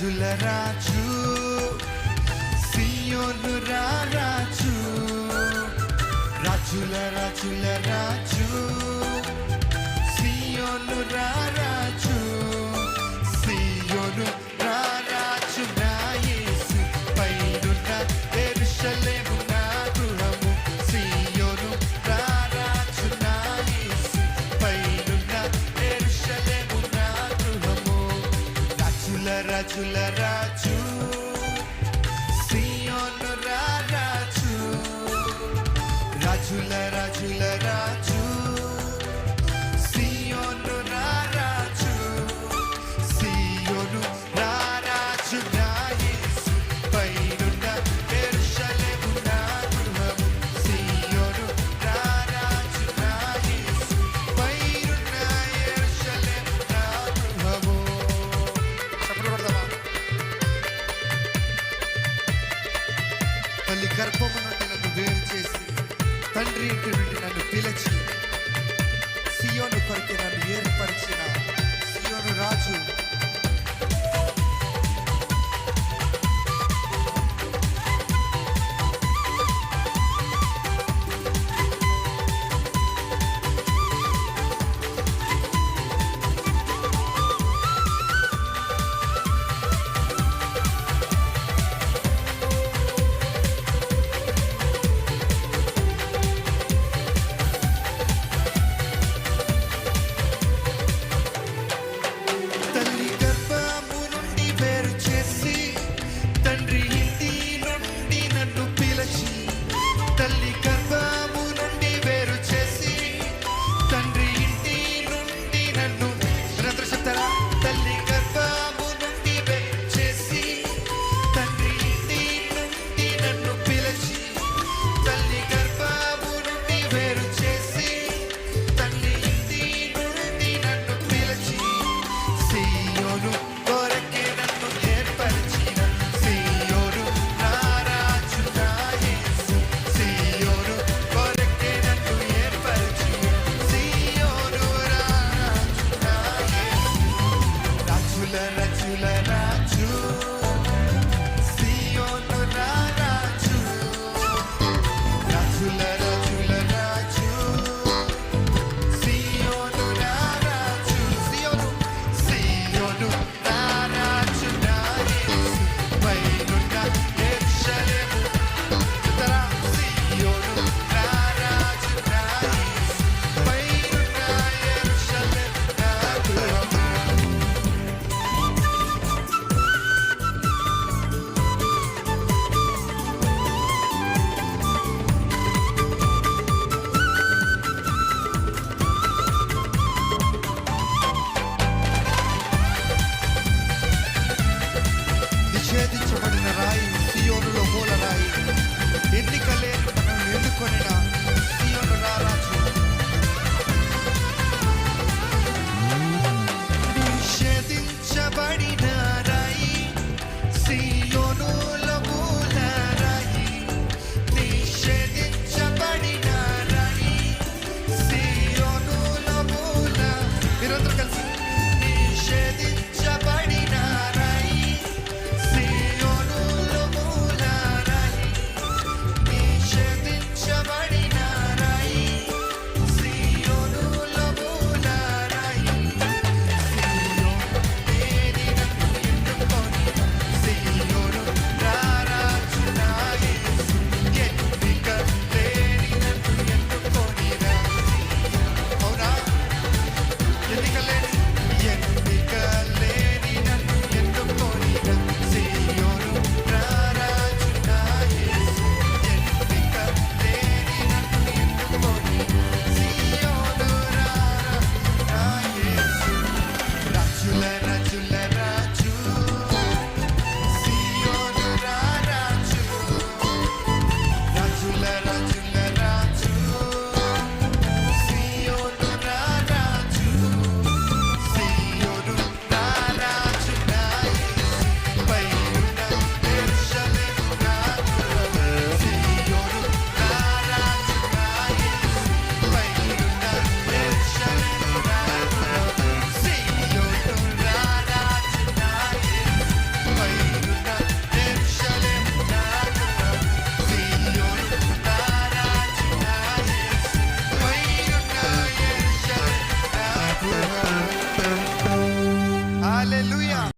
రాజుల రాజు సియోను రాజు. రాజుల రాజుల రాజు. సియోను రాజు Bachelorette. తండ్రి ఇంటి నుండి నన్ను పిలిచి సియోను కొరికి నన్ను ఏర్పరిచిన సియోను రాజు. ತಲ್ಲಿ ಕಸ